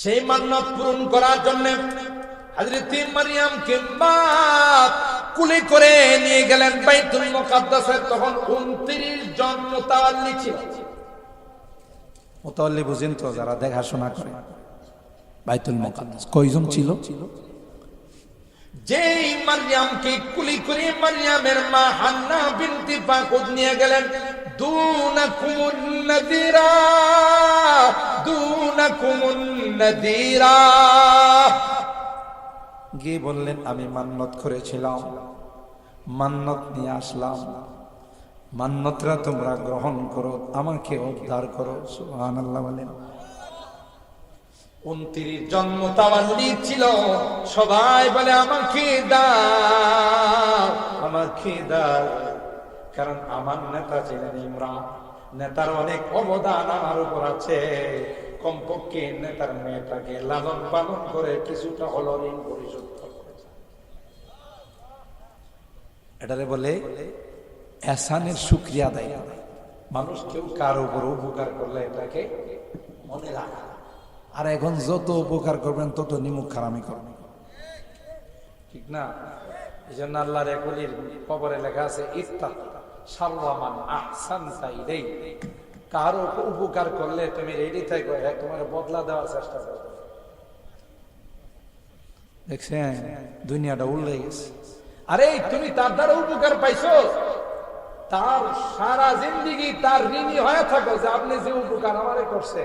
সেই মান্নত পূরণ করার জন্য হাজরতি মারিয়াম কিংবা কুলি করে নিয়ে গেলেন বাইতুল মুকাদ্দাসে। তখন 29 জন মুতাওয়াল্লি ছিল। মোতাল্লি বুঝেন তো যারা দেখাশোনা করে। বাইতুল মুকাদ্দাস কয়জন ছিল? যেই মারিয়ামকে কুলি করে মারিয়ামের মা হান্না বিনতি ফাকুদ নিয়ে গেলেন, দুনাকুমুন নাদিরা দুনাকুমুন নাদিরা। গিয়ে বললেন, আমি মান্নত করেছিলাম, মান্নত নিয়ে আসলাম। মান্নতরা তোমরা গ্রহণ করো, আমাকে উদ্ধার করো। সুবহানাল্লাহ বলেন। উনত্রিশ জন্ম তাওয়াল্লি ছিল সবাই বলে আমাকে দাও আমাকে দাও কারণ আমার নেতা ছিলেন ইমরান। নেতার অনেক অবদান আমার উপর আছে। কমপক্ষে নেতার মেয়েটাকে লালন পালন করে কিছুটা হলো ঋণ পরিশোধ এটারে বলে এসানের শুক্রিয়া আদায় করা। মানুষ কেউ কার উপর উপকার করলে এটাকে মনে রাখা আর এখন যত উপকার করবেন, তত নিমুখ খারামি করবেন। ঠিক না? এই জন্য আল্লাহর একলির কবরে লেখা আছে ইফতা সাল্লামান আহসান কারও উপকার করলে তুমি রেডি থাকো হ্যাঁ বদলা দেওয়ার চেষ্টা করো। দেখছেন? দুনিয়াটা উল্লে গেছে। আরে, তুমি তার দ্বারা উপকার পাইছো? তার সারা জিন্দিগি তার ঋণী হয়ে থাকো যে আপনি যে উপকার আমারে করছে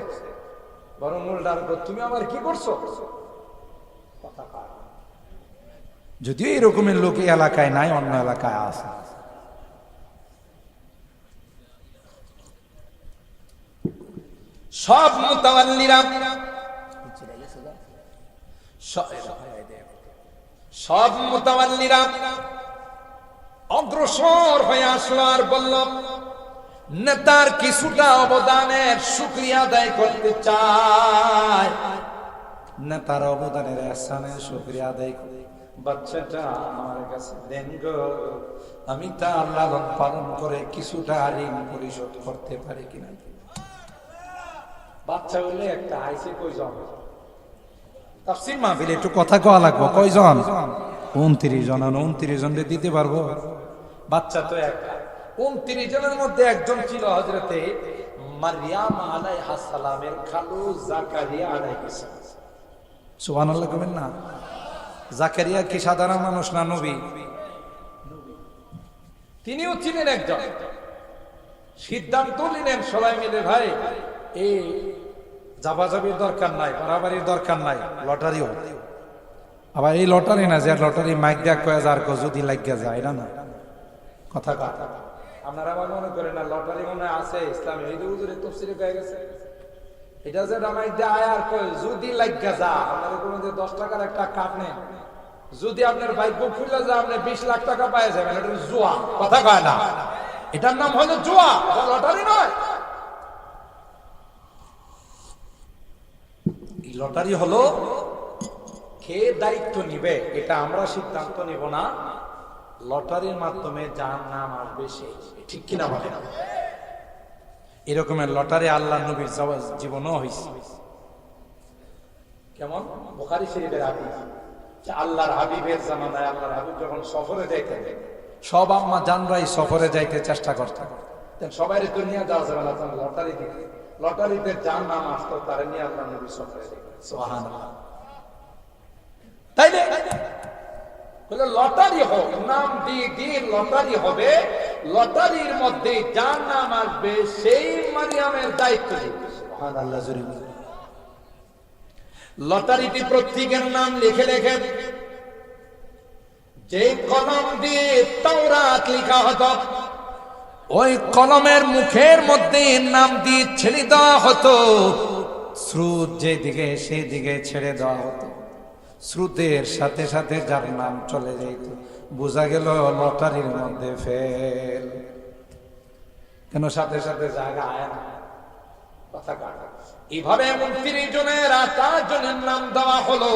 বরং উল্টার উপর তুমি আমার কি করছ? কথা যদিও এরকমের লোক এই এলাকায় নাই অন্য এলাকায় আছে। সব মুতাওয়াল্লিরা স- সব মুতাওয়াল্লিরা অগ্রসর হয়ে আসলো আর বলল নেতার কিছুটা অবদানের শুক্রিয়া আদায় করতে চায়। নেতার অবদানের এসানের শুক্রিয়া আদায় করে বাচ্চাটা আমার কাছে দেন গো আমি তার লালন পালন করে কিছুটা ঋণ পরিশোধ করতে পারি কিনা? বাচ্চা হলে একটা আইসে কই যাবে তাফসির মাহফিলে একটু কথা কওয়া লাগবো কয়জন? উনত্রিশ জন আর উনত্রিশ জন দিতে পারব? বাচ্চা তো একটা উনত্রিশ জনের মধ্যে একজন ছিল হজরতে মারিয়াম আলাইহা সালামের খালু জাকারিয়া আলাইহিস সালাম। সুবান আল্লাহ না। জাকারিয়া কি সাধারণ মানুষ না নবী? তিনিও ছিলেন একজন। সিদ্ধান্ত নিলেন সবাই মিলে, ভাই এই জাবাজাবির দরকার নাই, বাড়াবাড়ির দরকার নাই, লটারিও। আবার এই লটারি না, যে লটারি মাইক দেয়া কয়ে যার যদি লাগিয়া যায় না। কথা কা আপনারা আবার মনে করেন না, লটারি মনে হয় আছে, ইসলামে এই যে হুজুরের তফসিলে পেয়ে গেছে। এটা যে রামাই দেয় আয়ার কয়, যদি লাগিয়া যা আপনার কোনো যে দশ টাকার একটা কাঠ নেন যদি আপনার ভাগ্য খুলে যায়, আপনি বিশ লাখ টাকা পায়ে যাবেন, এটা জুয়া, কথা কয় না। এটার নাম হলো জুয়া লটারি নয়। লটারি হলো কে দায়িত্ব নিবে, এটা আমরা সিদ্ধান্ত নিব না। লটারির মাধ্যমে যার নাম আসবে সেই ঠিক কিনা বলে এরকমের লটারি আল্লাহ নবীর জবা- জীবনও হয়েছে কেমন? বোখারি শরীফের হাবিব যে আল্লাহর হাবিবের জামানায় আল্লাহর হাবিব যখন সফরে যাইতেন সব আম্মা জানরাই সফরে যাইতে চেষ্টা করতে সবাই তো নিয়ে যাওয়া যাবে না লটারি দিতে লটারিতে যার নাম আসতো, তারা নিয়ে আল্লাহ নবী সফরে যেতেন। বলে, লটারি হোক, নাম দিয়ে দিয়ে লটারি হবে। লটারির মধ্যে যার নাম আসবে, সেই মারিয়ামের দায়িত্ব। লটারিতে প্রত্যেকের নাম লিখে লিখে যে কলম দিয়ে তাওরাত লেখা হতো, ওই কলমের মুখের মধ্যে নাম দিয়ে ছেড়ে দেওয়া হতো। স্রোত যেদিকে সেদিকে ছেড়ে দেওয়া হতো। স্রোতের সাথে সাথে যার নাম চলে যেত। বোঝা গেল লটারির মধ্যে ফেল। কেন সাথে সাথে জায়গা আয় না? কথা এইভাবে এমন তিরিশ জনের আঠাশ জনের নাম দেওয়া হলো।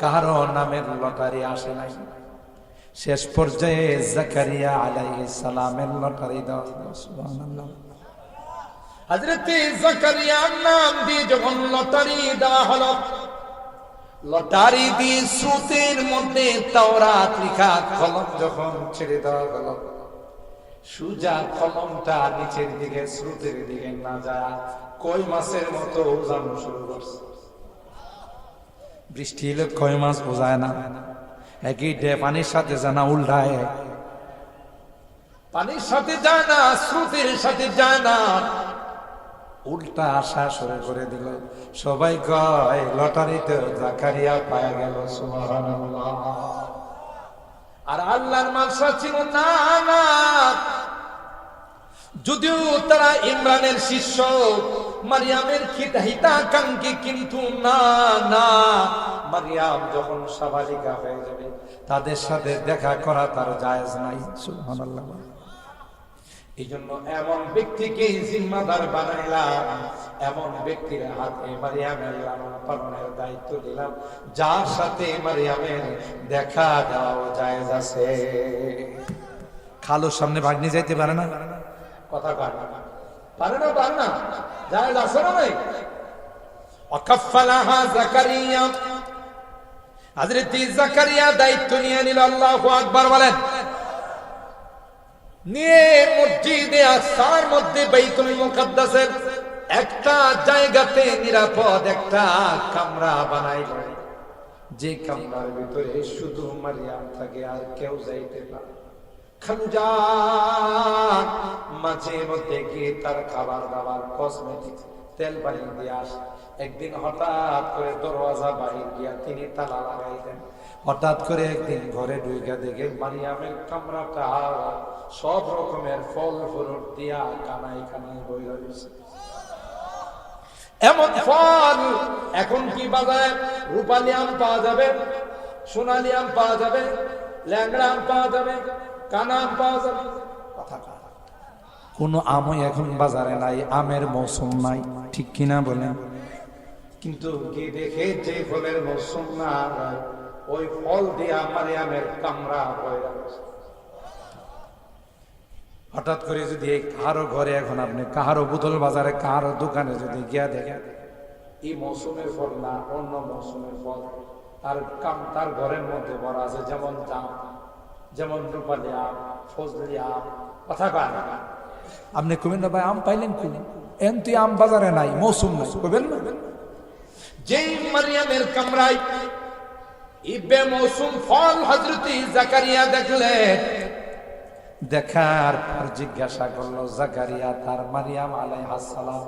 কারও নামের লটারি আসে নাই। শেষ পর্যায়ে জাকারিয়া আলাইহিস সালামের লটারি দেওয়া। হজরত জাকারিয়ার নাম দিয়ে যখন লটারি দেওয়া হলো লটারি দিয়ে স্রোতের মধ্যে তাওরাত লেখা কলম যখন ছেড়ে দেওয়া গেল, সুজা কলমটা নিচের দিকে, স্রোতের দিকে না যায়। কই মাসের মতো উজানো শুরু করছে। বৃষ্টি এলে কয় মাছ বোঝায় না। একই ডে পানির সাথে জানা উল্টায়। পানির সাথে যায় না, স্রোতের সাথে যায় না। উল্টা আশা শুরু করে দিল। সবাই কয় লটারিতে জাকারিয়া পায় গেল আর আল্লাহর মালসা ছিল না না যদিও তারা ইমরানের শিষ্য, মারিয়ামের হিতাকাঙ্ক্ষী কিন্তু না না মারিয়াম যখন সাবালিকা হয়ে যাবে, তাদের সাথে দেখা করা তার জায়েজ নাই, সুবহানাল্লাহ। এই জন্য এমন ব্যক্তিকে জিম্মাদার বানাইলাম এমন ব্যক্তির হাতে মারিয়ামের লালন পালনের দায়িত্ব দিলাম যার সাথে মারিয়ামের দেখা দেওয়াও জায়েজ আছে। খালোর সামনে ভাগ্নি যাইতে পারে না? কথা পারে না। পারে না পারে না। জায়েজ আছে না নাই? অকাফালাহা জাকারিয়া। হযরত জাকারিয়া দায়িত্ব নিয়ে নিল আল্লাহু আকবার বলেন। নিয়ে মসজিদে আসার মধ্যে বাইতুল মুকাদ্দাসের একটা জায়গাতে নিরাপদ একটা কামরা বানাইল। যে কামরার ভিতরে শুধু মারিয়াম থাকে, আর কেউ যাইতে পারে খালুজান মাঝে মধ্যে গিয়ে তার খাবার দাবার কসমেটিক্স তেল পানি দিয়ে একদিন হঠাৎ করে দরওয়াজা বাহির গিয়া তিনি তালা লাগাইলেন। হঠাৎ করে একদিন ঘরে ঢুকে দেখে মারিয়ামের কামরাটা, সব রকমের ফল ফুরুট দিয়া কানাই কানাই বই রয়েছে। এমন ফল এখন কি বাজারে? রূপালি আম পাওয়া যাবে, সোনালি আম পাওয়া যাবে, ল্যাংড়া আম পাওয়া যাবে, কানা আম পাওয়া যাবে। কথা। কোনো আমই এখন বাজারে নাই, আমের মৌসুম নাই, ঠিক কিনা বলেন? কিন্তু কি দেখে যে ফলের মৌসুম না ওই ফল দিয়া মারিয়ামের কামরা রয়েছে হঠাৎ করে যদি এই কাহারো ঘরে এখন আপনি কাহারো বোতল বাজারে কাহারো দোকানে যদি গিয়া দেখেন এই মৌসুমের ফল না অন্য মৌসুমের ফল তার কাম তার ঘরের মধ্যে ভরা আছে যেমন জাম যেমন রূপালি আম ফজলি আম কথা কয় আপনি কবেন না ভাই আম পাইলেন কোন এন তুই আম বাজারে নাই মৌসুম নাই। কবেন না? যেই মারিয়ামের কামরায় ইবে মৌসুম ফল হজরতি জাকারিয়া দেখলেন দেখার পর জিজ্ঞাসা করলো জাকারিয়া তার মারিয়াম আলাইহাস সালাম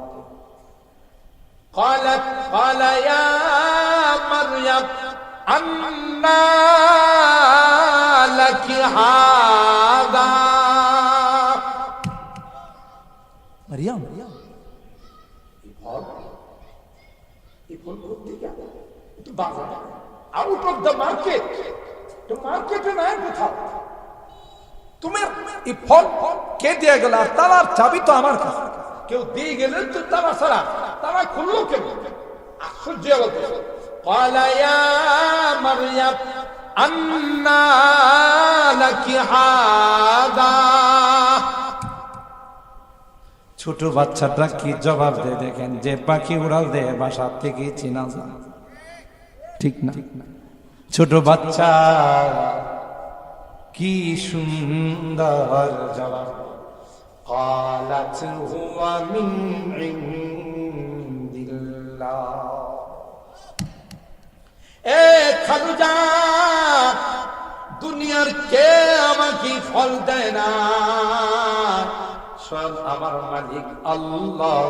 قالت قال يا مريم أنى لك هذا Mariam out of the market তো মার্কেটে নাই কোথাও তুমি এই ফল কে দিয়ে গেল? আর তালার চাবি তো আমার কাছে। কেউ দিয়ে গেলেন তো তারা তারা খুললো কেন? আশ্চর্য গল্প কলায়া মারিয়া আন্না লাকি হাদা। ছোট বাচ্চাটা কি জবাব দেয় দেখেন? যে পাখি উড়াল দেয় বাসার থেকে চিনা যায় ঠিক না ছোট বাচ্চা কি সুন্দর জবাব قالت هو من عند الله এ খালুজা দুনিয়ার কে আমাকে ফল দেয় না সব আমার মালিক আল্লাহ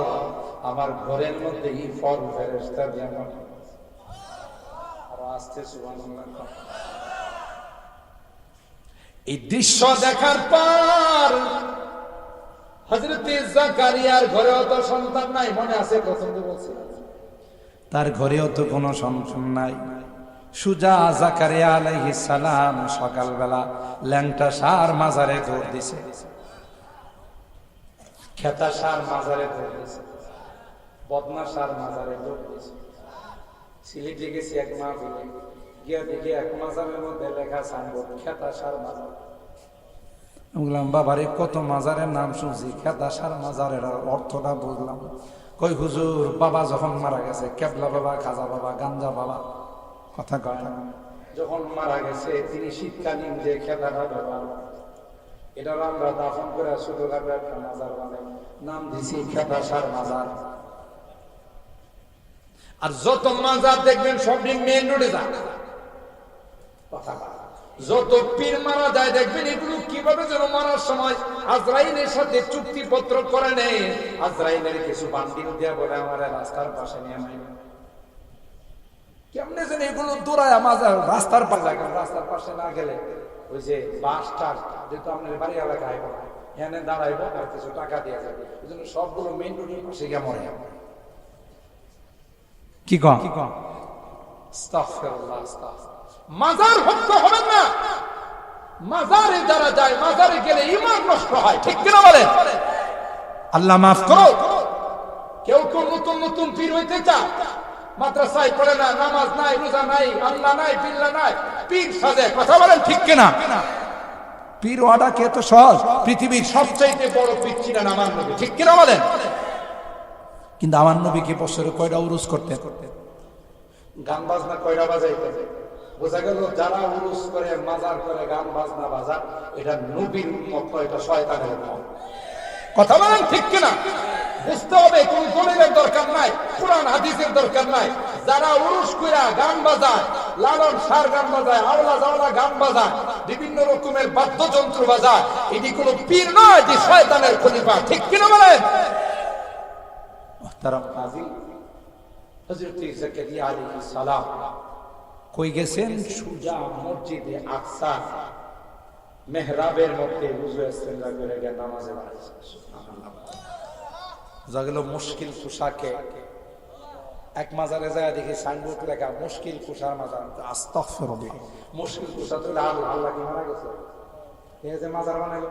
আমার ঘরের মধ্যে এই ফল ফেরেস্তা দিয়ে আমার আরো এই দৃশ্য দেখার পর হজরতে জাকারিয়ার সন্তান নাই, মনে আছে তার ঘরেও তো কোনো সন্তান নাই। সুজা জাকারিয়া আলাইহিস সালাম সকালবেলা ল্যাংটা সার মাজারে দৌড় দিছে। খেতা সার মাজারে ধরেছে বদনা সার মাজারে ধরেছে সিলেটে গেছি এক মা বলে গিয়া দেখি এক মাজারের মধ্যে লেখা সাইনবোর্ড খেতা সার বললাম, বাবারে, কত মাজারের নাম শুনছি খেতা মাজারের অর্থটা বুঝলাম কই, হুজুর, বাবা যখন মারা গেছে, কেবলা বাবা, খাজা বাবা, গাঞ্জা বাবা। কথা কয় না। যখন মারা গেছে, তিনি শীতকালীন যে খেলাটা ব্যবহার এটার আমরা দাফন করে ছোটখাটো একটা মাজার বানাই। নাম দিছি খেতা সার মাজার। আর যত মাজার দেখবেন সবই মেন রোডে যান যত পীর মারা যায় দেখবেন এগুলো কীভাবে যেন মারার সময় আজরাইলের সাথে চুক্তিপত্র করে নেয়। আজরাইলের কিছু বান্ডিল দেওয়া বলে আমার রাস্তার পাশে নিয়ে কেমনে যেন এগুলো দৌড়ায় মাজার রাস্তার পাশে রাস্তার পাশে না গেলে ওই যে বাসটার যেহেতু আপনার বাড়ি এলাকায়, এখানে দাঁড়াইবো আর কিছু টাকা দিয়ে যাবে। এই জন্য সবগুলো মেন রোডের পাশে গিয়ে মরে কি কন কি কন আস্তাগফিরুল্লাহ, আস্তাগফিরুল্লাহ। মাজার ভক্ত হবেন না। মাজারে যারা যায় মাজারে গেলে ইমান নষ্ট হয়। ঠিক কিনা বলেন? আল্লাহ মাফ করো। কেউ কেউ নতুন নতুন পীর হইতে চায়। মাদ্রাসায় পড়ে না নামাজ নাই রোজা নাই আল্লাহ নাই বিল্লা নাই পীর সাজে। কথা বলেন ঠিক কিনা? পীর ওয়াডা কে তো সহজ? পৃথিবীর সবচাইতে বড় পীর ছিলেন আমার নবী। ঠিক কিনা বলেন? কিন্তু আমার নবী কি বছরে কয়টা উরুস করতে গান বাজনা কয়টা বাজাইতে বোঝা গেল যারা উরুস করে, মাজার করে, গান বাজনা বাজা এটা নবীর মত এটা শয়তানের মত। কথা বলেন ঠিক কিনা? বুঝতে হবে, কোন দলিলের দরকার নাই, কোরআন হাদিসের দরকার নাই। যারা উরুস কইরা গান বাজায়, লালন সার গান বাজায়, আওলা জাওলা গান বাজায়, বিভিন্ন রকমের বাদ্যযন্ত্র বাজায়, এটি কোনো পীর নয় যে শয়তানের খলিফা। ঠিক কিনা বলেন? তারা কাজী, হযরত জাকারিয়া আলাইহিস সালাম কই গেছেন? সুজা মসজিদে আকসা মেহরাবের মধ্যে বুঝে ইস্তেঞ্জা করে গিয়ে নামাজে দাঁড়িয়েছে যা গেল মুশকিল কুষাকে এক মাজারে যায় দেখি সাইনবোর্ড লেখা, মুশকিল কুষার মাজার। আস্তাগফিরুল্লাহ। মুশকিল কুসা তো আল্লাহ আল্লাহ কি মারা গেছে? মাজার বানাইলো।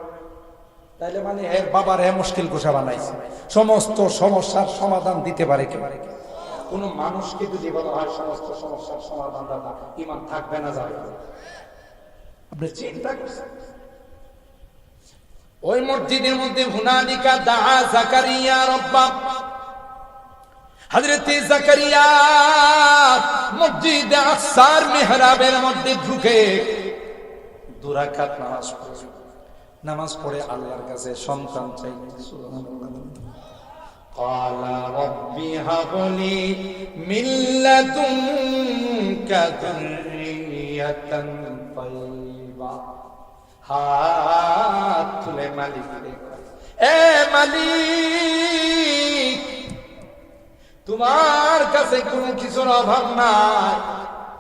তাইলে মানে এর বাবার হে মুশকিল কুষা বানাইছে। সমস্ত সমস্যার সমাধান দিতে পারে কে? কোন মানুষকে যদি বলা হয় সমস্ত সমস্যার সমাধান দাতা, ইমান থাকবে না যাবে। আপনি চিন্তা করছেন? ওই মসজিদের মধ্যে হুনালিকা দাহা জাকারিয়া রব্বা। হযরতে জাকারিয়া মসজিদে আকসার মেহরাবের মধ্যে ঢুকে দুরাকাত নামাজ পড়ে। নামাজ পড়ে আল্লাহর কাছে সন্তান চাই قال رب هب لي من لدنك ذرية طيبة হাত তুলে মালিক এ মালিক তোমার কাছে কোনো কিছুর অভাব নাই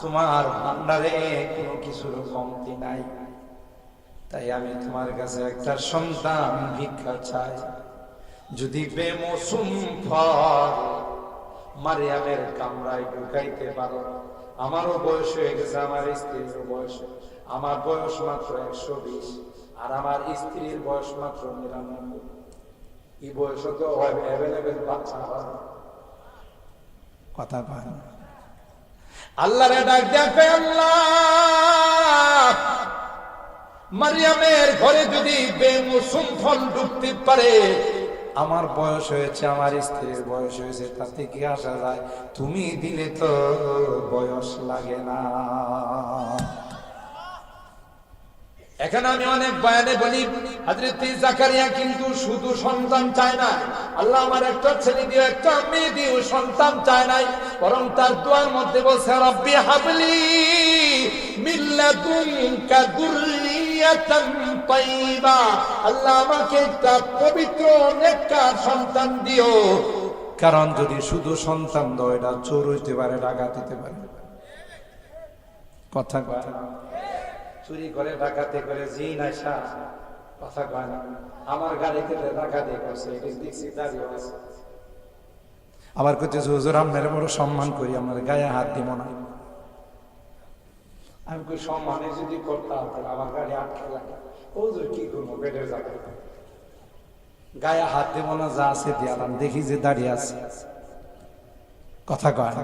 তোমার ভান্ডারে কোনো কিছুর কমতি নাই তাই আমি তোমার কাছে একটা সন্তান ভিক্ষা চাই। যদি বেমৌসুম ফল মারিয়ামের কামরায় ঢুকাইতে পারো। আমারও বয়স হয়ে গেছে, আমার স্ত্রীর বয়স। আমার বয়স মাত্র একশো বিশ, আর আমার স্ত্রীর বয়স মাত্র নিরানব্বই। এই বয়সে তো অ্যাভেলেবেল বাচ্চা হয় কথা কয়। আল্লাহ ডাক দেখে আল্লাহ মারিয়ামের ঘরে যদি বেমৌসুম ফল ঢুকতে পারে, আমার বয়স হয়েছে, আমার স্ত্রীর বয়স হয়েছে, তাতে কি আসা যায়? তুমি দিলে তো বয়স লাগে না। এখানে আমি অনেক বয়ানে বলি হাজরত জাকারিয়া কিন্তু শুধু সন্তান চায় না। আল্লাহ আমার একটা ছেলে দিও, একটা মেয়ে দিও, সন্তান চায় নাই। বরং তার দোয়ার মধ্যে বলছে, রব্বি হাবলি দুররিয়াতান তাইয়্যিবা আল্লাহ আমাকে একটা পবিত্র নেককার সন্তান দিও। কারণ যদি শুধু সন্তান দাও এটা চোর হইতে পারে ডাকাত হইতে পারে। কথা কথা চুরি করে ডাকাতি করে জি কথা কয় না। আমার গাড়িতে ডাকাতি করছে এটা দেখছি দাঁড়িয়ে আছে আবার কইতেছে হুজুর আপনার বড় সম্মান করি আমার গায়ে হাত দিব না। আমি কই সম্মানে যদি করতাম, তাহলে আমার গাড়ি আটকে লাগে। ওদের কি করব বেডের যাবে। গায়ে হাত দিব না, যা আছে দিয়ালাম দেখি যে দাঁড়িয়ে আছে। কথা কয়।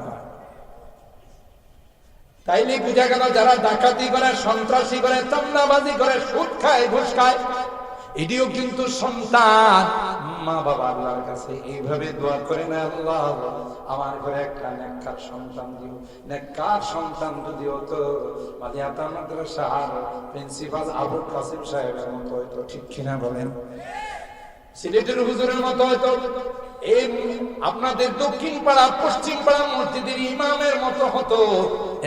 তাইলে বুঝা গেল, যারা ডাকাতি করে, সন্ত্রাসী করে চান্দাবাজি করে, সুদ খায়, ঘুষ খায়, এটিও কিন্তু সন্তান। মা বাবা আল্লাহর কাছে এইভাবে দোয়া করে না আল্লাহ, আমার ঘরে একটা নেককার সন্তান দিও। নেককার সন্তান যদি হতো মালিয়াতা মাদ্রাসার প্রিন্সিপাল আবুল কাসিম সাহেবের মতো হয়তো ঠিক কিনা বলেন। সিলেটের হুজুরের মতো হয়তো এই আপনাদের দক্ষিণ পাড়া, পশ্চিম পাড়া মসজিদের ইমামের মতো হতো।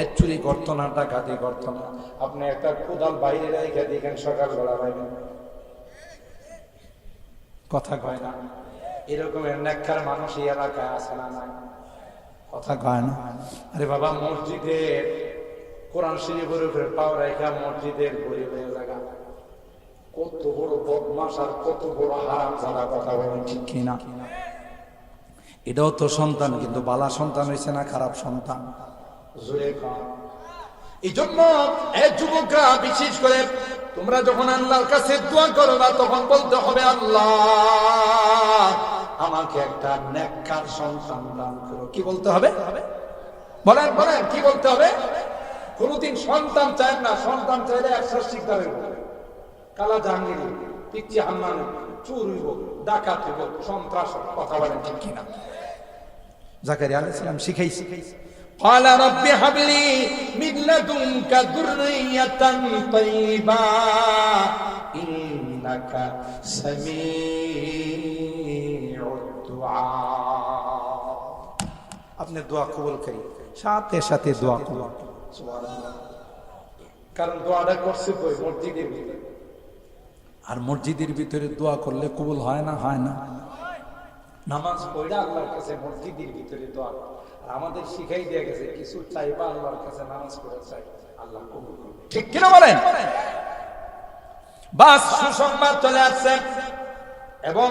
এর চুরি করতো না, ডাকাতি আপনি একটা কোদাল বাইরে রেখে দেখেন সকালবেলা পাইবেন কথা কয় না। এরকমের নেককার মানুষ এই এলাকায় আছে না কথা কয় না। আরে বাবা, মসজিদের কোরআন শরীফের উপরে পাও রেখা মসজিদের গরিব জায়গা কত বড় বদমাস আর কত বড় হারাম জানা কথা বলেন ঠিক কিনা এটাও তো সন্তান, কিন্তু বালা সন্তান হয়েছে না খারাপ সন্তান? জোরে এই জন্য যুবকরা বিশেষ করে তোমরা যখন আল্লাহর কাছে দোয়া করবা, তখন বলতে হবে, আল্লাহ, আমাকে একটা নেককার সন্তান দান করো। কি বলতে হবে? বলেন বলেন, কি বলতে হবে? কোনদিন সন্তান চায় না, সন্তান চাইলে একশো হবে কালা জাহাঙ্গীর পিচ্ছি হান্নান চুর হইব, ডাকাত হইব, সন্ত্রাস কথা বলেন ঠিক কিনা? জাকারিয়া আলাইহিস সালাম শিখাইছে। قال رب هب لي من لدنك ذرية طيبة إنك سميع الدعاء আপনি দোয়া কবুল করি সাথে সাথে দোয়া কবুল কারণ দোয়াটা করছে কই মসজিদের ভিতরে আর মসজিদের ভিতরে দোয়া করলে কবুল হয় না হয় না নামাজ পড়া আল্লাহর কাছে মসজিদের ভিতরে দোয়া আর আমাদের শিখাই দিয়ে গেছে কিছু চাইবা আল্লাহর কাছে নামাজ পড়ে চাই আল্লাহ কবুল করবে ঠিক কিনা বলেন? বাস সুসংবাদ চলে আসছে। এবং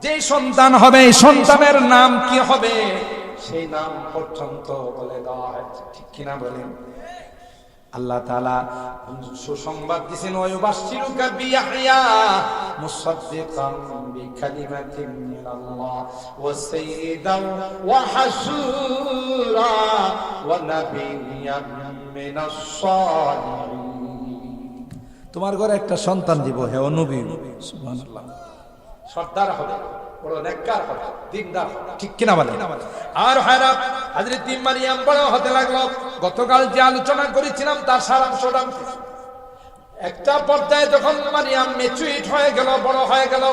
যে সন্তান হবে সন্তানের নাম কি হবে? সেই নাম পর্যন্ত বলে দেওয়া হয়েছে। ঠিক কিনা বলেন? আল্লাহ তাআলা সুসংবাদ দিয়েছেন ওয়ায়ুবাশশিরুকা বিয়াহইয়া মিনাল্লাহ ওয়া সাইয়্যিদান ওয়া হাসুরা ওয়া নাবিয়্যান মিনাস সালিহিন। তোমার ঘরে একটা সন্তান দিব হে নবী সুবহানাল্লাহ। সর্দার হবে বড় নেককার হবে দিনদার হবে। ঠিক কিনা বলে? আর মারিয়াম বড় হতে লাগল। গতকাল যে আলোচনা করেছিলাম তার সারাংশটা একটা পর্যায়ে যখন মারিয়াম মেচুইট হয়ে গেল, বড় হয়ে গেল,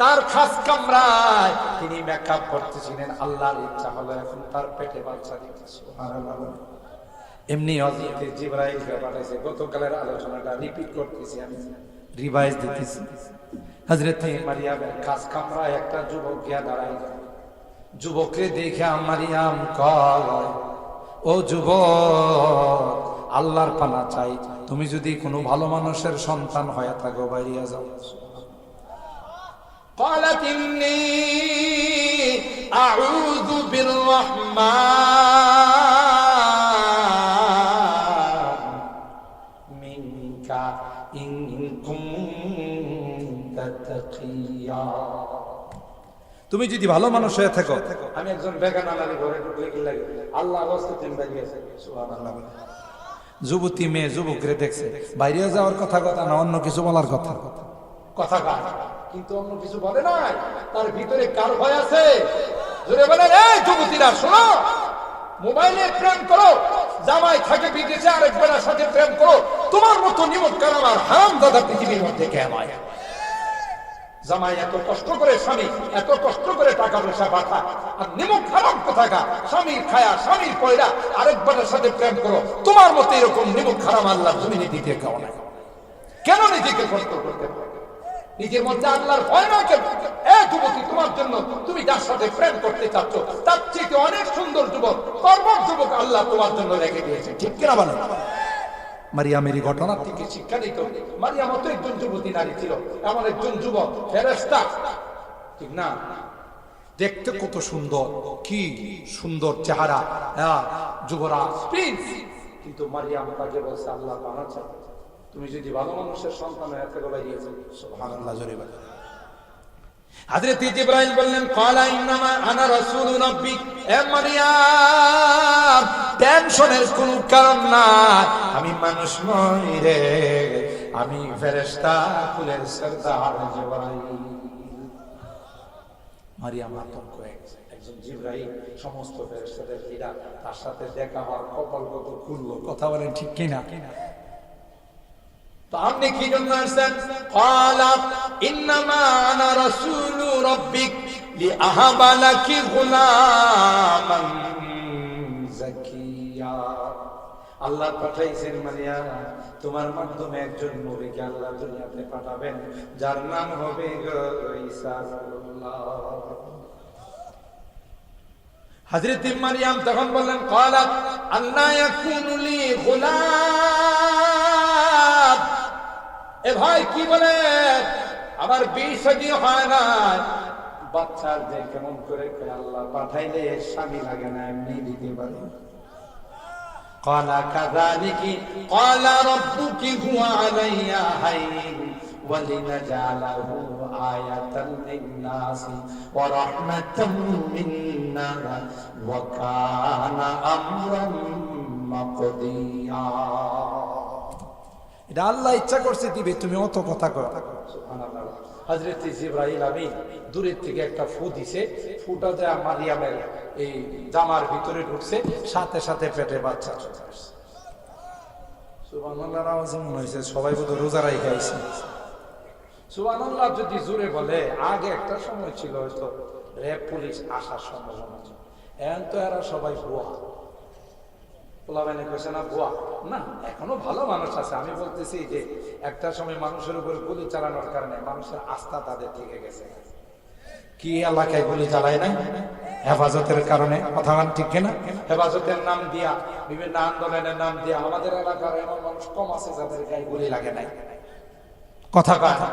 তার খাস কামরায় তিনি মেকআপ করতেছিলেন। আল্লাহর ইচ্ছা হলো এখন তার পেটে বাচ্চা দিতে, সুবহানাল্লাহ। এমনি হযরত জিবরাইলকে পাঠাইছে, গতকালের আলোচনাটা রিপিট করতেছি আমি রিভাইজ দিতেছি। হজরত মারিয়ামের কাজ কামরায় একটা যুবক গিয়া দাঁড়াই যুবককে দেখে মারিয়াম কয়, ও যুবক আল্লাহর পানা চাই তুমি যদি কোনো ভালো মানুষের সন্তান হয়ে থাকো বাইরিয়া যাও قالت إني أعوذ بالرحمن منك إن كنت تقيا তুমি যদি ভালো মানুষ হয়ে থাকো আমি একজন বেগান আনারি ঘরে ঢুকলে কি লাগে আল্লাহ অবস্থা তিন বাজিয়েছে সুবহানাল্লাহ যুবতী মেয়ে, যুবক রে দেখছে। বাইরে যাওয়ার কথা কথা না, অন্য কিছু বলার কথা। কথা কিন্তু অন্য কিছু বলে না তার ভিতরে কার ভয় আছে? জোরে বলেন, এই যুবতীরা, শোনো। মোবাইলে প্রেম করো। জামাই থাকে বিদেশে, আরেক বেলার সাথে প্রেম করো। তোমার মতো নিমত কারণ আমার হারাম দাদা পৃথিবীর মধ্যে কে হয়? জামাই, এত কষ্ট করে স্বামী, এত কষ্ট করে টাকা পয়সা পাঠায় আর নিমক হারাম কোথাকা স্বামীর খায়া, স্বামীর পয়লা আরেক বেলার সাথে প্রেম করো। তোমার মতো এরকম নিমক হারাম আল্লাহ তুমি দিতে কেউ না। কেন নিজেকে কষ্ট করতে? নিজের মধ্যে আল্লাহর ভয় না কেন? এ যুবতী, তোমার জন্য তুমি যার সাথে প্রেম করতে চাচ্ছ, তার চেয়ে অনেক সুন্দর যুবক কর্মর যুবক আল্লাহ তোমার জন্য রেখে দিয়েছে। ঠিক কিনা বলেন? মারিয়ামেরই ঘটনা। থেকে শিক্ষা নিত। মারিয়াম তো একজন যুবতী নারী ছিল। এমন একজন যুবক ফেরেস্তা ঠিক না? দেখতে কত সুন্দর কি সুন্দর চেহারা। হ্যাঁ, যুবরাজ। কিন্তু মারিয়াম তাকে বলছে আল্লাহ তুমি যদি ভালো মানুষের সন্তান হয়ে থেকে বাইরিয়েছো সুবহানাল্লাহ জোরে। জিবরাইল বললেন, ক্বালা ইন্নামা আনা এ মারিয়াম, টেনশনের কোনো কারণ আমি মানুষ নই রে, আমি ফেরেশতা কুলের সরদার জিবরাইল। মারিয়াম একজন জিব্রাহিম সমস্ত ফেরেশতাদের হীরা তার সাথে দেখা হওয়ার কপাল কত খুললো, কথা বলেন ঠিক কিনা? আপনি কি জন্য আসছেন? ইন্নামা আনা আল্লাহ পাঠাইছেন মারিয়াম তোমার মাধ্যমে একজন নবীকে আল্লাহ দুনিয়াতে পাঠাবেন, যার নাম হবে ঈসা হযরত মারিয়াম তখন বললেন ক্বালাত আন্না ইয়াকুনু লি গুলাম। এ ভাই কি বলে আমার বিষ সাজি হয় না বাচ্চার যে কেমন করে করে আল্লাহ পাঠাইলে স্বামী লাগে না এমনি দিতে পারে قال كذلك قال ربك هو علي هين ولنجعله آية للناس ورحمة منا وكان أمرا مقضيا এটা আল্লাহ ইচ্ছা করছে দিবে তুমি অত কথা কর হজরত জিব্রাহিল আমিন দূরের থেকে একটা ফু দিছে ফুটা দেয়া মারিয়ামের এই জামার ভিতরে ঢুকছে সাথে সাথে পেটে বাচ্চা। সবাই বোধ যদি জোরে বলে আগে একটা সময় ছিল হয়তো র্যাব পুলিশ আসার সম্ভাবনা ছিল। এখন তো এরা সবাই ভুয়া। না না, এখনও ভালো মানুষ আছে। আমি বলতেছি যে, একটা সময় মানুষের উপর গুলি চালানোর কারণে মানুষের আস্থা তাদের গেছে। কি এলাকায় গুলি চালায় হেফাজতের কারণে? কথা ঠিক কিনা? হেফাজতের নাম দিয়া, বিভিন্ন আন্দোলনের নাম দিয়া, আমাদের এলাকার এমন মানুষ কম আছে যাদের গায়ে গুলি লাগে নাই। কথা কথা